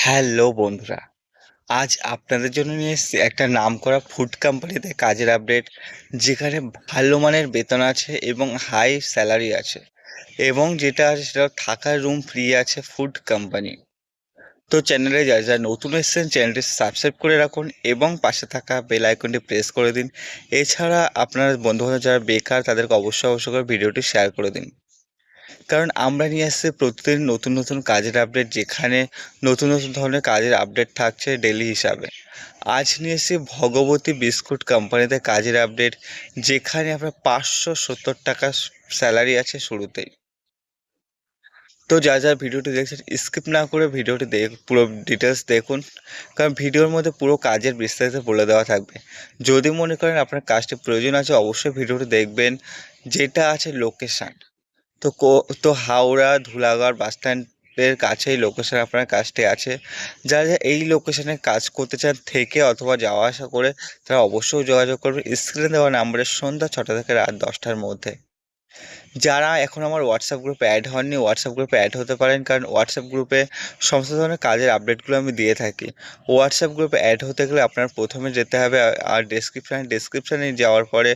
Hello বন্ধুরা, আজ আপনাদের জন্য নিয়ে এসেছি একটা নাম করা ফুড কোম্পানিতে কাজের আপডেট যেখানে ভালো মানের বেতন আছে এবং হাই স্যালারি আছে, এবং যেটা আছে সেটা থাকার রুম ফ্রি আছে ফুড কোম্পানি তো চ্যানেলে যারা যারা নতুন এসেছেন চ্যানেলটি সাবস্ক্রাইব করে রাখুন এবং পাশে থাকা বেল আইকনটি প্রেস করে দিন। এছাড়া আপনার বন্ধুবান্ধব যারা বেকার, তাদেরকে অবশ্যই অবশ্যই করে ভিডিওটি শেয়ার করে দিন। কারণ আমরা নিয়ে আসছি প্রতিদিন নতুন নতুন কাজের আপডেট যেখানে নতুন নতুন ধরনের কাজের আপডেট থাকছে ডেলি হিসাবে। আজ নিয়ে এসেছি ভগবতী বিস্কুট কোম্পানিতে কাজের আপডেট যেখানে আপনার পাঁচশো সত্তর টাকা স্যালারি আছে শুরুতেই। তো যা যা ভিডিওটি দেখছেন স্কিপ না করে ভিডিওটি দেখ, পুরো ডিটেলস দেখুন। কারণ ভিডিওর মধ্যে পুরো কাজের বিস্তারিত বলে দেওয়া থাকবে। যদি মনে করেন আপনার কাজটি প্রয়োজন আছে, অবশ্যই ভিডিওটি দেখবেন। যেটা আছে লোকেশান তো তো হাওড়া, ধুলাগড় বাস স্ট্যান্ডের কাছেই লোকেশান আপনার কাজটি আছে। যারা যারা এই লোকেশানে কাজ করতে চান থেকে অথবা যাওয়া আসা করে, তারা অবশ্যই যোগাযোগ করবে স্ক্রিনে দেওয়া নাম্বারের সন্ধ্যা ছটা থেকে রাত দশটার মধ্যে। যারা এখন আমার হোয়াটসঅ্যাপ গ্রুপে অ্যাড হননি হোয়াটসঅ্যাপ গ্রুপে অ্যাড হতে পারেন, কারণ হোয়াটসঅ্যাপ গ্রুপে সমস্ত ধরনের কাজের আপডেটগুলো আমি দিয়ে থাকি। হোয়াটসঅ্যাপ গ্রুপে অ্যাড হতে গেলে আপনার প্রথমে যেতে হবে আর ডেসক্রিপশানে ডেসক্রিপশানে যাওয়ার পরে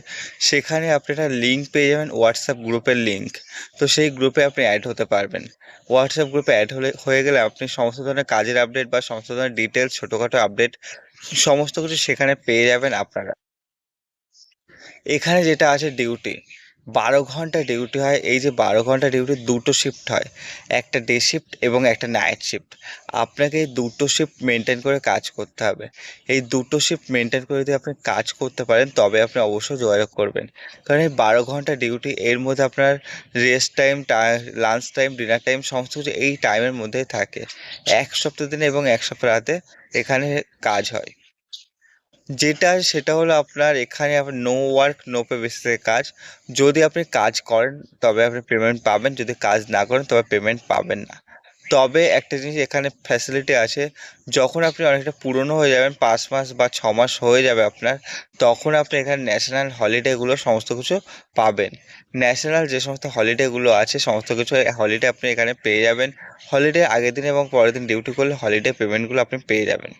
সেখানে আপনি একটা লিঙ্ক পেয়ে যাবেন হোয়াটসঅ্যাপ গ্রুপের লিঙ্ক তো সেই গ্রুপে আপনি অ্যাড হতে পারবেন। হোয়াটসঅ্যাপ গ্রুপে অ্যাড হলে, হয়ে গেলে আপনি সমস্ত ধরনের কাজের আপডেট বা সমস্ত ধরনের ডিটেলস ছোটোখাটো আপডেট সমস্ত কিছু সেখানে পেয়ে যাবেন আপনারা। এখানে যেটা আছে ডিউটি বারো ঘণ্টা ডিউটি হয়, এই যে বারো ঘণ্টা ডিউটি দুটো শিফট হয়, একটা ডে শিফট এবং একটা নাইট শিফট আপনাকে এই দুটো শিফট মেনটেন করে কাজ করতে হবে। এই দুটো শিফট মেনটেন করে যদি আপনি কাজ করতে পারেন, তবে আপনি অবশ্যই যোগাযোগ করবেন। কারণ এই বারো ঘণ্টা ডিউটি এর মধ্যে আপনার rest time lunch time dinner time সমস্ত কিছু এই টাইমের মধ্যেই থাকে। এক সপ্তাহ দিনে এবং এক সপ্তাহ রাতে এখানে কাজ হয়। যেটা, সেটা হলো আপনার এখানে আপনার নো ওয়ার্ক নো পে বেসিসে কাজ। যদি আপনি কাজ করেন, তবে আপনি পেমেন্ট পাবেন। যদি কাজ না করেন, তবে পেমেন্ট পাবেন না। তবে একটা জিনিস এখানে ফ্যাসিলিটি আছে, যখন আপনি অনেকটা পুরনো হয়ে যাবেন, পাঁচ মাস বা ছ মাস হয়ে যাবে আপনার, তখন আপনি এখানে ন্যাশনাল হলিডেগুলো সমস্ত কিছু পাবেন। ন্যাশনাল যে সমস্ত হলিডেগুলো আছে, সমস্ত কিছু হলিডে আপনি এখানে পেয়ে যাবেন। হলিডে আগের দিন এবং পরের দিন ডিউটি করলে হলিডে পেমেন্টগুলো আপনি পেয়ে যাবেন।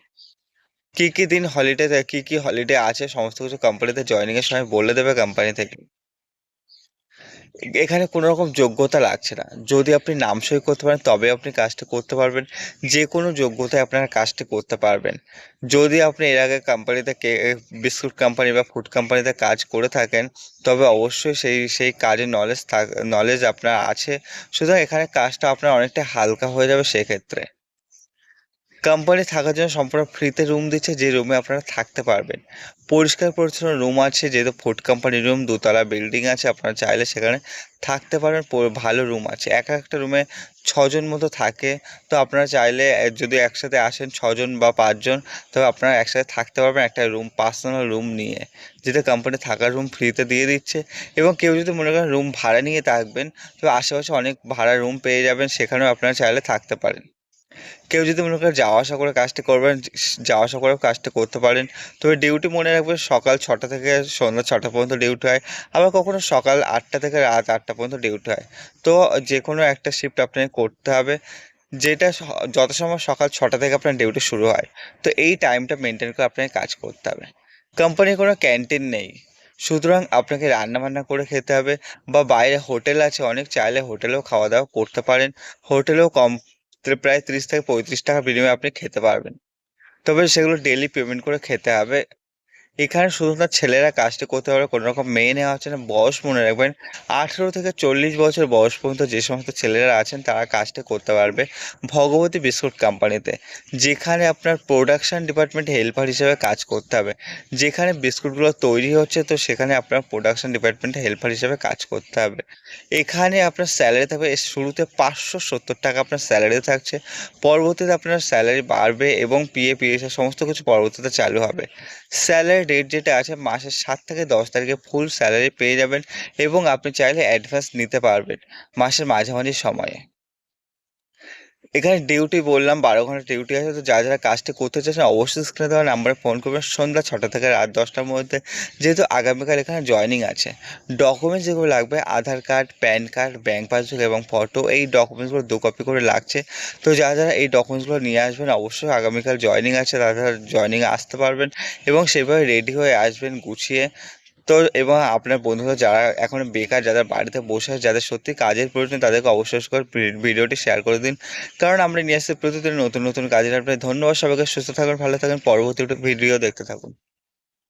কী কী দিন হলিডে কী কী হলিডে আছে, সমস্ত কিছু কোম্পানিতে জয়েনিংয়ের সময় বলে দেবে কোম্পানি থেকে। এখানে কোনো রকম যোগ্যতা লাগছে না। যদি আপনি নাম সই করতে পারেন তবে আপনি কাজটি করতে পারবেন। যে কোনো যোগ্যতায় আপনারা কাজটি করতে পারবেন। যদি আপনি এর আগে কোম্পানিতে কে বিস্কুট কোম্পানি বা ফুড কোম্পানিতে কাজ করে থাকেন, তবে অবশ্যই সেই সেই কাজের নলেজ থাক নলেজ আপনার আছে। সুতরাং এখানে কাজটা আপনার অনেকটা হালকা হয়ে যাবে সেক্ষেত্রে। কোম্পানি থাকার জন্য সম্পূর্ণ ফ্রিতে রুম দিচ্ছে, যে রুমে আপনারা থাকতে পারবেন। পরিষ্কার পরিচ্ছন্ন রুম আছে, যেহেতু ফুড কোম্পানির রুম দোতলা বিল্ডিং আছে, আপনারা চাইলে সেখানে থাকতে পারবেন ভালো রুম আছে। এক একটা রুমে ছজন মতো থাকে, তো আপনারা চাইলে যদি একসাথে আসেন ছজন বা পাঁচজন তবে আপনারা একসাথে থাকতে পারবেন একটা রুম পার্সোনাল রুম নিয়ে। যেটা কোম্পানি থাকার রুম ফ্রিতে দিয়ে দিচ্ছে, এবং কেউ যদি মনে করেন রুম ভাড়া নিয়ে থাকবেন, তো আশেপাশে অনেক ভাড়া রুম পেয়ে যাবেন, সেখানেও আপনারা চাইলে থাকতে পারেন। কেউ যদি মনে করেন যাওয়া আসা করে কাজটি করবেন, যাওয়া আসা করেও কাজটা করতে পারেন। তবে ডিউটি মনে রাখবেন সকাল ছটা থেকে সন্ধ্যা ছটা পর্যন্ত ডিউটি হয়, আবার কখনো সকাল আটটা থেকে রাত আটটা পর্যন্ত ডিউটি হয়। তো যে কোনো একটা শিফট আপনাকে করতে হবে, যেটা যত সময় সকাল ছটা থেকে আপনার ডিউটি শুরু হয়, তো এই টাইমটা মেনটেন করে আপনাকে কাজ করতে হবে। কোম্পানির কোনো ক্যান্টিন নেই। সুতরাং আপনাকে রান্না বান্না করে খেতে হবে, বা বাইরে হোটেল আছে, অনেক চাইলে হোটেলেও খাওয়া দাওয়া করতে পারেন। হোটেলেও কম প্রায় তিরিশ থেকে পঁয়ত্রিশ টাকা বিনিময়ে আপনি খেতে পারবেন। তবে সেগুলো ডেলি পেমেন্ট করে খেতে হবে। এখানে শুধুমাত্র ছেলেরা কাজটি করতে পারবে কোনো রকম মেয়ে নেওয়া হচ্ছে না। বয়স মনে রাখবেন, আঠেরো থেকে চল্লিশ বছর বয়স পর্যন্ত যে সমস্ত ছেলেরা আছেন, তারা কাজটি করতে পারবে ভগবতী বিস্কুট কোম্পানিতে, যেখানে আপনার প্রোডাকশান ডিপার্টমেন্ট হেল্পার হিসেবে কাজ করতে হবে। যেখানে বিস্কুটগুলো তৈরি হচ্ছে, তো সেখানে আপনার প্রোডাকশান ডিপার্টমেন্টে হেল্পার হিসেবে কাজ করতে হবে। এখানে আপনার স্যালারি থাকবে শুরুতে পাঁচশো সত্তর টাকা আপনার স্যালারি থাকছে, পরবর্তীতে আপনার স্যালারি বাড়বে এবং পিএ পিএসএ সমস্ত কিছু পরবর্তীতে চালু হবে। স্যালারি ডেট যেটা আছে মাসের সাত থেকে দশ তারিখে ফুল স্যালারি পেয়ে যাবেন এবং আপনি চাইলে অ্যাডভান্স নিতে পারবেন মাসের মাঝামাঝি সময়ে। এখানে ডিউটি বললাম, বারো ঘণ্টা ডিউটি আছে, তো যারা যারা কাজটি করতে চাচ্ছেন অবশ্যই স্ক্রিনে দেওয়া নাম্বারে ফোন করবেন। সন্ধ্যা ছটা থেকে রাত দশটার মধ্যে যেহেতু আগামীকাল এখানে জয়নিং আছে। ডকুমেন্টস যেগুলো লাগবে, Aadhaar card PAN card bank passbook এবং ফটো এই ডকুমেন্টসগুলো দু কপি করে লাগছে। তো যারা যারা এই ডকুমেন্টসগুলো নিয়ে আসবেন, অবশ্যই আগামীকাল জয়নিং আছে, তারা জয়নিংয়ে আসতে পারবেন এবং সেভাবে রেডি হয়ে আসবেন, গুছিয়ে তো এবং আপনার বন্ধুরা যারা এখন বেকার, যাদের বাড়িতে বসে আছে, যাদের সত্যি কাজের প্রয়োজন, তাদেরকে অবশ্যই করে ভিডিওটি শেয়ার করে দিন। কারণ আমরা নিয়ে আসছি প্রতিদিন নতুন নতুন কাজের আপনি ধন্যবাদ সবাইকে। সুস্থ থাকুন, ভালো থাকুন। পরবর্তী ভিডিও দেখতে থাকুন।